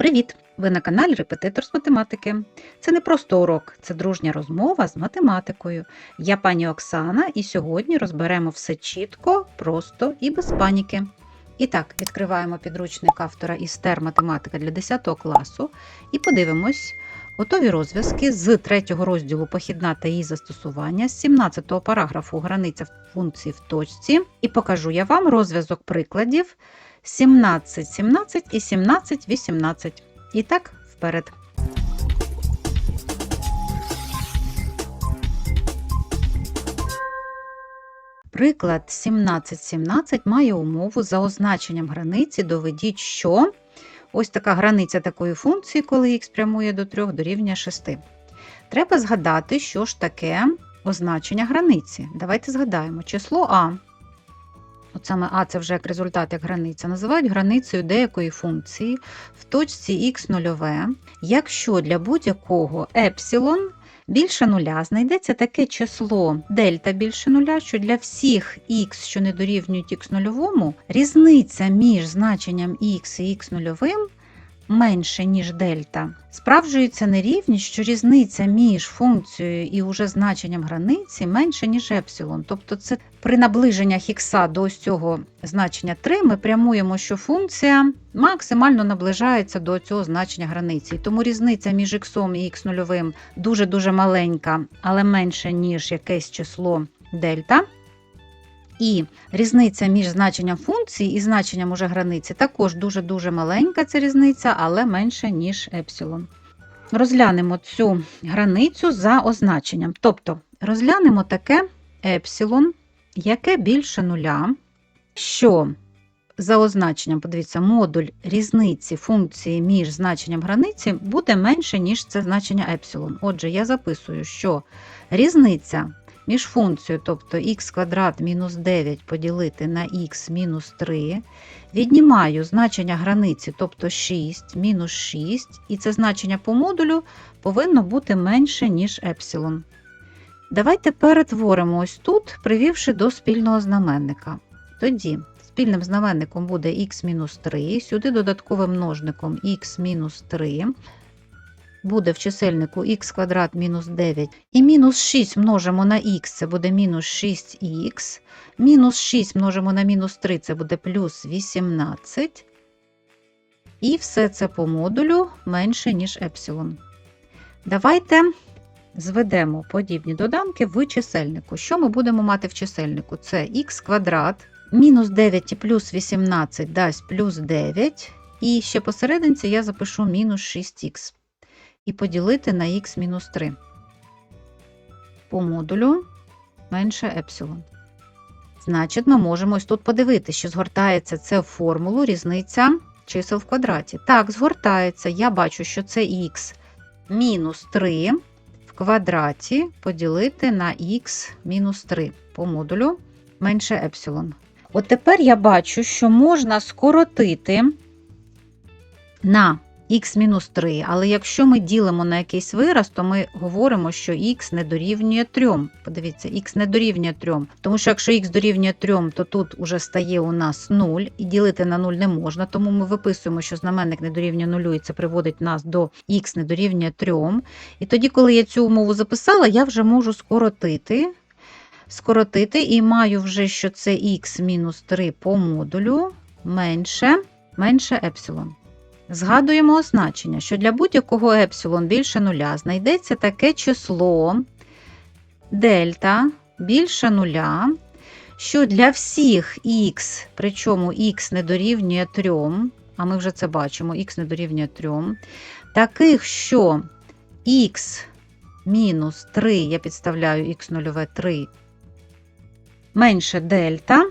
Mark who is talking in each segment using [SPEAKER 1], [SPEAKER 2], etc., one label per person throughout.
[SPEAKER 1] Привіт! Ви на каналі Репетитор з математики. Це не просто урок, це дружня розмова з математикою. Я пані Оксана, і сьогодні розберемо все чітко, просто і без паніки. І так, відкриваємо підручник автора Істер математика для 10 класу і подивимось готові розв'язки з 3 розділу Похідна та її застосування, з 17 параграфу Границя функції в точці. І покажу я вам розв'язок прикладів 17, 17 і 17, 18. І так, вперед. Приклад 1717 має умову за означенням границі. Доведіть, що ось така границя такої функції, коли х прямує до 3 дорівнює 6. Треба згадати, що ж таке означення границі. Давайте згадаємо число А. От саме А це вже як результат, як границя, називають границею деякої функції в точці х 0 якщо для будь-якого епсилон більше нуля знайдеться таке число дельта більше нуля, що для всіх х, що не дорівнюють х нульовому, різниця між значенням х і х нульовим менше, ніж дельта. Справджується нерівність, що різниця між функцією і уже значенням границі менше, ніж епсилон. Тобто це при наближеннях х до ось цього значення 3 ми прямуємо, що функція максимально наближається до цього значення границі. Тому різниця між х і х нульовим дуже-дуже маленька, але менше, ніж якесь число дельта. І різниця між значенням функції і значенням уже границі також дуже-дуже маленька ця різниця, але менше, ніж епсилон. Розглянемо цю границю за означенням. Тобто розглянемо таке епсилон, яке більше нуля, що за означенням, подивіться, модуль різниці функції між значенням границі буде менше, ніж це значення епсилон. Отже, я записую, що різниця між функцією, тобто х квадрат мінус 9 поділити на х мінус 3, віднімаю значення границі, тобто 6 мінус 6, і це значення по модулю повинно бути менше, ніж епсилон. Давайте перетворимо ось тут, привівши до спільного знаменника. Тоді спільним знаменником буде х-3, сюди додатковим множником х-3 буде в чисельнику х квадрат мінус 9. І мінус 6 множимо на х, це буде мінус 6х. Мінус 6 множимо на мінус 3, це буде плюс 18. І все це по модулю менше, ніж епсилон. Давайте зведемо подібні доданки в чисельнику. Що ми будемо мати в чисельнику? Це х квадрат, мінус 9 і плюс 18 дасть плюс 9. І ще посерединці я запишу мінус 6х і поділити на х-3 по модулю менше епсилон. Значить, ми можемо ось тут подивитися, що згортається це в формулу різниця чисел в квадраті. Так, згортається. Я бачу, що це х мінус 3 в квадраті поділити на х мінус 3 по модулю менше епсилон. От тепер я бачу, що можна скоротити на х-3, але якщо ми ділимо на якийсь вираз, то ми говоримо, що х не дорівнює 3. Подивіться, х не дорівнює 3. Тому що якщо х дорівнює 3, то тут вже стає у нас 0, і ділити на 0 не можна, тому ми виписуємо, що знаменник не дорівнює 0, і це приводить нас до х не дорівнює 3. І тоді, коли я цю умову записала, я вже можу скоротити. Скоротити і маю вже, що це х-3 по модулю менше, менше епсилон. Згадуємо означення, що для будь-якого епсилон більше нуля знайдеться таке число дельта більше нуля, що для всіх х, причому х не дорівнює 3, а ми вже це бачимо, х не дорівнює 3, таких, що х мінус 3, я підставляю х нульове 3, менше дельта.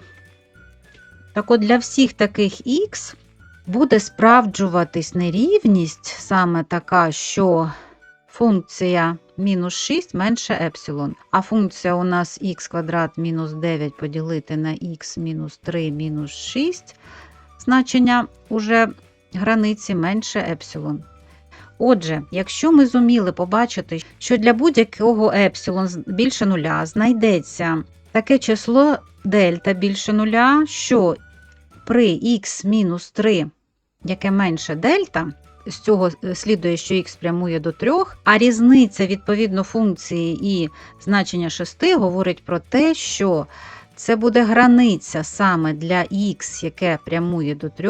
[SPEAKER 1] Так от для всіх таких х буде справджуватись нерівність саме така, що функція мінус 6 менше епсилон. А функція у нас х квадрат мінус 9 поділити на х мінус 3 мінус 6, значення уже границі менше епсилон. Отже, якщо ми зуміли побачити, що для будь-якого епсилон більше нуля знайдеться таке число дельта більше нуля, що при х мінус 3 яке менше дельта, з цього е, слідує, що х прямує до 3, а різниця відповідно функції і значення 6 говорить про те, що це буде границя саме для х, яке прямує до 3.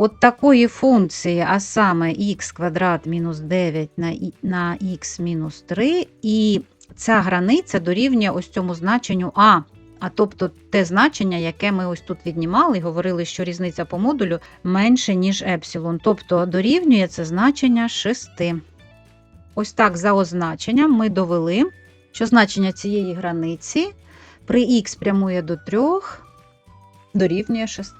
[SPEAKER 1] От такої функції, а саме х квадрат мінус 9 на, на х мінус 3, і ця границя дорівнює ось цьому значенню а. А тобто те значення, яке ми ось тут віднімали, говорили, що різниця по модулю менше, ніж епсилон. Тобто дорівнює це значення 6. Ось так за означенням ми довели, що значення цієї границі при х прямує до 3 дорівнює 6.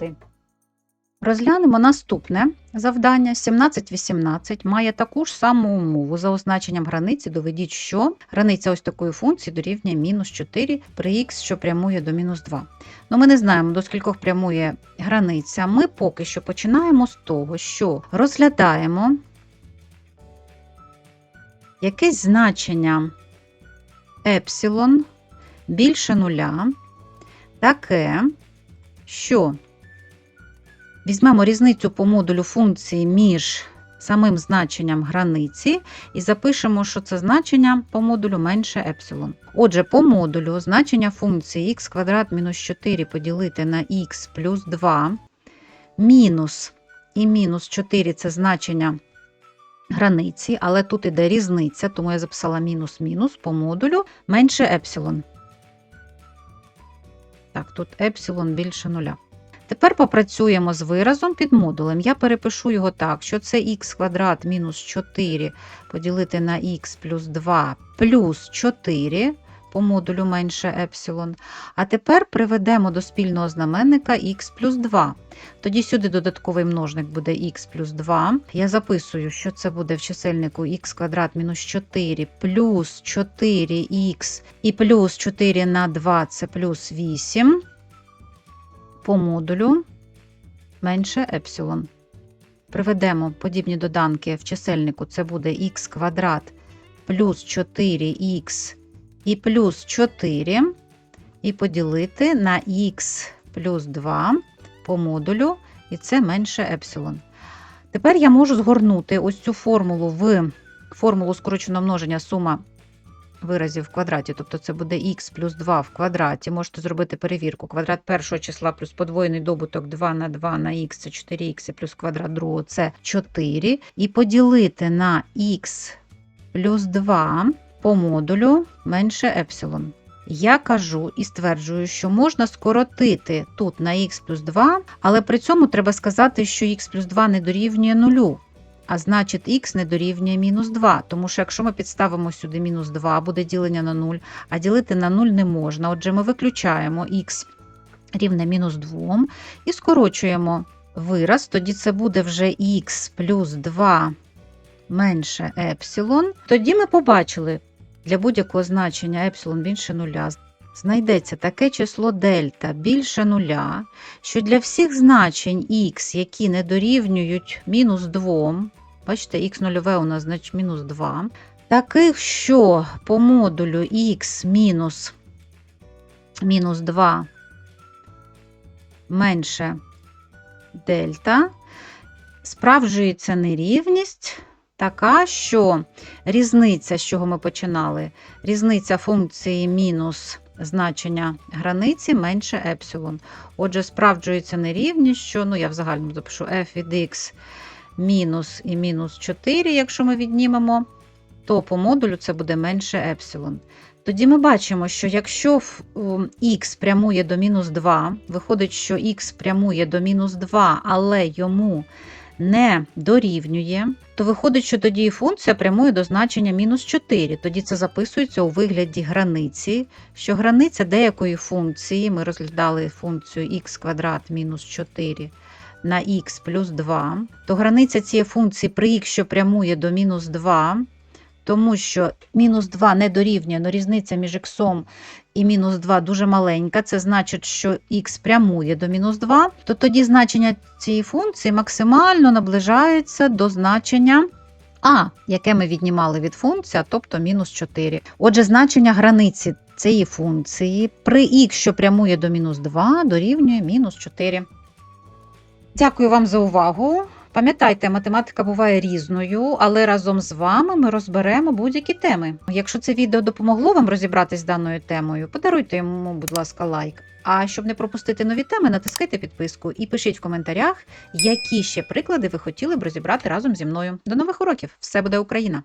[SPEAKER 1] Розглянемо наступне завдання. 17-18 має таку ж саму умову. За означенням границі доведіть, що границя ось такої функції дорівнює мінус 4 при х, що прямує до мінус 2. Ну, ми не знаємо, до скількох прямує границя. Ми поки що починаємо з того, що розглядаємо якесь значення епсилон більше нуля, таке, що Візьмемо різницю по модулю функції між самим значенням границі і запишемо, що це значення по модулю менше епсилон. Отже, по модулю значення функції х квадрат мінус 4 поділити на х плюс 2, мінус і мінус 4 це значення границі, але тут іде різниця, тому я записала мінус-мінус по модулю менше епсилон. Так, тут епсилон більше нуля. Тепер попрацюємо з виразом під модулем. Я перепишу його так, що це х квадрат мінус 4 поділити на х плюс 2 плюс 4 по модулю менше епсилон. А тепер приведемо до спільного знаменника х плюс 2. Тоді сюди додатковий множник буде х плюс 2. Я записую, що це буде в чисельнику х квадрат мінус 4 плюс 4х і плюс 4 на 2 це плюс 8 по модулю менше епсилон. Приведемо подібні доданки в чисельнику, це буде х квадрат плюс 4х і плюс 4, і поділити на х плюс 2 по модулю, і це менше епсилон. Тепер я можу згорнути ось цю формулу в формулу скороченого множення сума виразів в квадраті, тобто це буде х плюс 2 в квадраті. Можете зробити перевірку. Квадрат першого числа плюс подвоєний добуток 2 на 2 на х це 4х плюс квадрат другого це 4. І поділити на х плюс 2 по модулю менше епсилон. Я кажу і стверджую, що можна скоротити тут на х плюс 2, але при цьому треба сказати, що х плюс 2 не дорівнює нулю. А значить, х не дорівнює мінус 2, тому що якщо ми підставимо сюди мінус 2, буде ділення на 0, а ділити на 0 не можна. Отже, ми виключаємо х рівне мінус 2 і скорочуємо вираз, тоді це буде вже х плюс 2 менше епсилон. Тоді ми побачили для будь-якого значення епсилон більше нуля. Знайдеться таке число дельта більше нуля, що для всіх значень х, які не дорівнюють мінус 2, бачите, х нульове у нас значить мінус 2, таких, що по модулю х мінус, мінус 2 менше дельта, справджується нерівність така, що різниця, з чого ми починали, різниця функції мінус значення границі менше епсилон. Отже, справджується нерівність, що ну, я в загальному запишу f від x мінус і мінус 4, якщо ми віднімемо, то по модулю це буде менше епсилон. Тоді ми бачимо, що якщо х прямує до мінус 2, виходить, що х прямує до мінус 2, але йому не дорівнює, то виходить, що тоді функція прямує до значення мінус 4. Тоді це записується у вигляді границі, що границя деякої функції, ми розглядали функцію х квадрат мінус 4 на х плюс 2, то границя цієї функції при х, що прямує до мінус 2, тому що мінус 2 не дорівнює, але різниця між х і мінус 2 дуже маленька, це значить, що х прямує до мінус 2, то тоді значення цієї функції максимально наближається до значення а, яке ми віднімали від функції, тобто мінус 4. Отже, значення границі цієї функції при х, що прямує до мінус 2, дорівнює мінус 4. Дякую вам за увагу. Пам'ятайте, математика буває різною, але разом з вами ми розберемо будь-які теми. Якщо це відео допомогло вам розібратись з даною темою, подаруйте йому, будь ласка, лайк. А щоб не пропустити нові теми, натискайте підписку і пишіть в коментарях, які ще приклади ви хотіли б розібрати разом зі мною. До нових уроків! Все буде Україна!